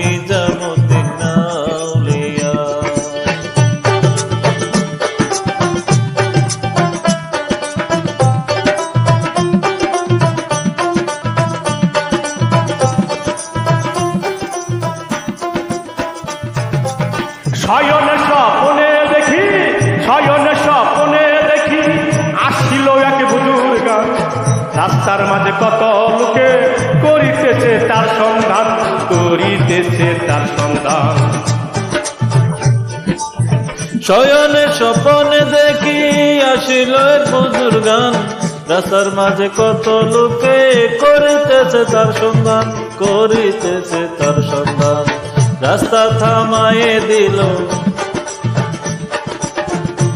নিজামুদ্দিন আউলিয়া শয়নে স্বপনে দেখি, শয়নে স্বপনে দেখি আসছিল এক বুজুর্গ। রাস্তার মাঝে কত লোকে করিতেছে তার সন্ধান করিতেছে তার সন্ধান। শয়নে স্বপনে দেখি আসিল মধুর গান। রাস্তার মাঝে কত লোকে করিতেছে তার সন্ধান করিতেছে তার সন্ধান। রাস্তা থামায়ে দিল।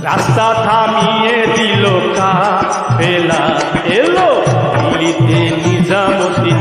রাস্তা থামিয়ে দিল কাফেলা এলো দিল্লিতে নিজামুদ্দিন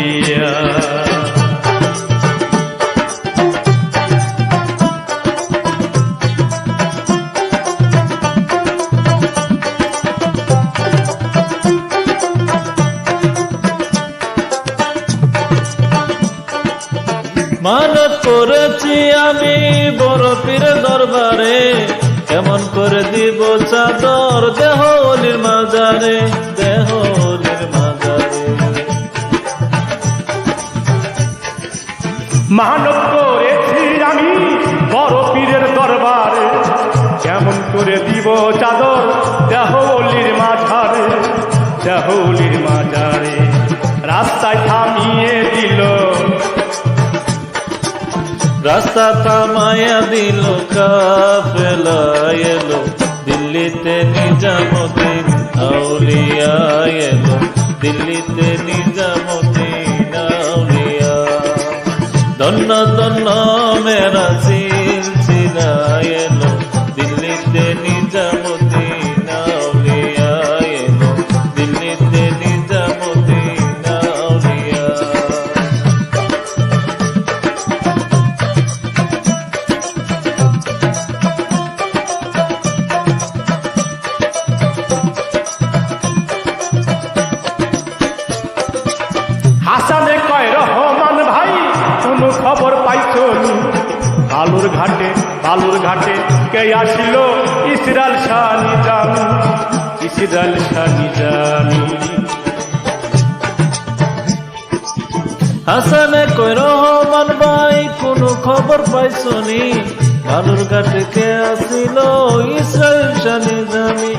মানত করেছি আমি বড় পীরের দরবারে। কেমন করে দিব চাদর দেহ অলির মাজারে। দেহ মানব করেছি আমি বড় পীরের দরবারে। কেমন করে দিব চাদর দেহলির মাঝারে দেহলির মাঝারে। রাস্তায় থামিয়ে দিল রাস্তা থামায়া দিল কাফেলা দিল্লিতে নিজামুদ্দিন আউলিয়া দিল্লিতে নিজামুদ্দিন আউলিয়া। ধন্য ধন্য মেরা সিলসিলা এলো, দিল্লিতে নি বালুর ঘাটে বালুর ঘাটে কে আসিল? ইসরাল শানি জানি ইসরাল শানি জানি। হাসানে কই রহমান ভাই, কোনো খবর পাইছনি? বালুর ঘাটে কে আসিল? ইসরায়েল শানি জামি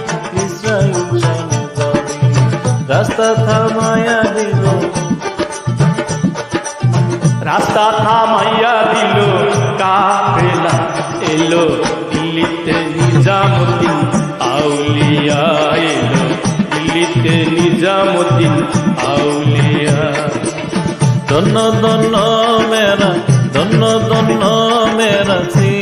ইসরায়েল শানি জামি রাস্তা থামায়া রাস্তা থামাইয়া দিল কাফেলা এলো দিল্লিতে নিজামুদ্দিন আউলিয়া এলো দিল্লিতে নিজামুদ্দিন আউলিয়া দন্ন দন্ন মেরা দন্ন দন্ন মেরা সিলসিলা